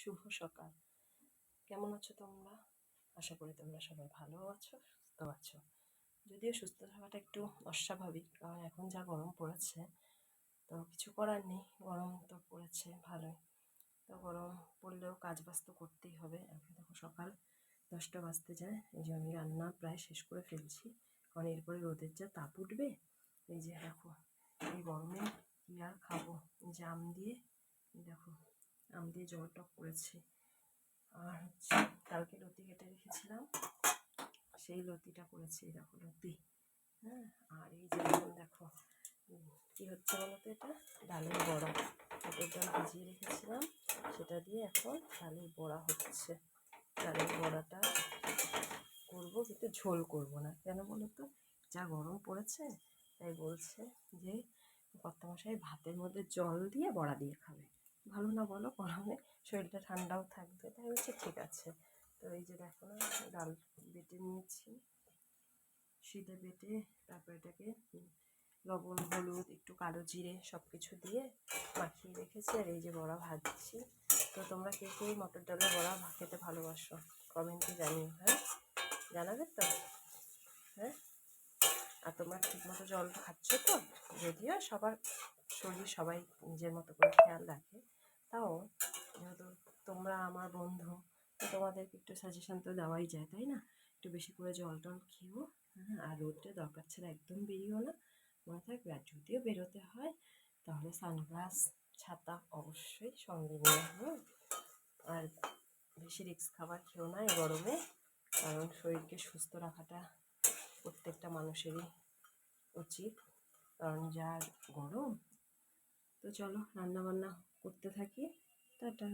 শুভ সকাল। কেমন আছো তোমরা? আশা করি তোমরা সবাই ভালো আছো, সুস্থ আছো। যদিও সুস্থ থাকাটা একটু অস্বাভাবিক, কারণ এখন যা গরম পড়েছে, তো কিছু করার নেই। গরম তো পড়েছে, ভালোই। তো গরম পড়লেও কাজ বাজ তো করতেই হবে। এখন দেখো সকাল দশটা বাজতে যায়, এই যে আমি রান্না প্রায় শেষ করে ফেলছি। কারণ এরপরে রোদের যা তাপ উঠবে, এই যে দেখো, এই গরমে কি আর খাব? আম দিয়ে দেখো আম দিয়ে জল টক করেছি। আর হচ্ছে কালকে লতি কেটে রেখেছিলাম। সেই লতিটা করেছি দেখো লতি। হ্যাঁ আর এই যে দেখো। কি হচ্ছে বলতো এটা? ডালের বড়া। পেটের ডাল ভিজিয়ে রেখেছিলাম। সেটা দিয়ে এখন ডালের বড়া হচ্ছে। ডালের বড়াটা করব, কিন্তু ঝোল করব না। কেন বলো তো? যা গরম পড়েছে, তাই বলছে যে কর্তামশাই ভাতের মধ্যে জল দিয়ে বড়া দিয়ে খাবে। ভালো না বলো, গরমে শরীরটা ঠান্ডাও থাকবে। তাই হচ্ছে ঠিক আছে। তো এই যে দেখো না, ডাল বেটে নিয়েছি। শিলে বেটে তারপর এটাকে লবণ, হলুদ, একটু কালো জিরে সব কিছু দিয়ে মাখিয়ে রেখেছি আর এই যে বড়া ভাজছি। তো তোমরা কে কে মটর ডালের বড়া খেতে ভালোবাসো, কমেন্টে জানিও হ্যাঁ? জানাবে তো? হ্যাঁ? আর তোমরা ঠিকমতো জল খাচ্ছ তো? যদিও সবার শরীর সবাই নিজের মতো করে খেয়াল রাখে। তাও যেহেতু তোমরা আমার বন্ধু, তো তোমাদেরকে একটু সাজেশন তো দেওয়াই যায়, তাই না? একটু বেশি করে জল টল খেও হ্যাঁ আর রোদে দরকার ছাড়া একদম বেরিয়েও না। মনে থাকবে, আর যদিও বেরোতে হয়, তাহলে সানগ্লাস, ছাতা অবশ্যই সঙ্গে নিয়ে হুম আর বেশি রিক্স খাবার খেও না এই গরমে, কারণ শরীরকে সুস্থ রাখাটা প্রত্যেকটা মানুষেরই উচিত। কারণ যা গরম তো চলো রান্নাবান্না করতে থাকি। টাটা।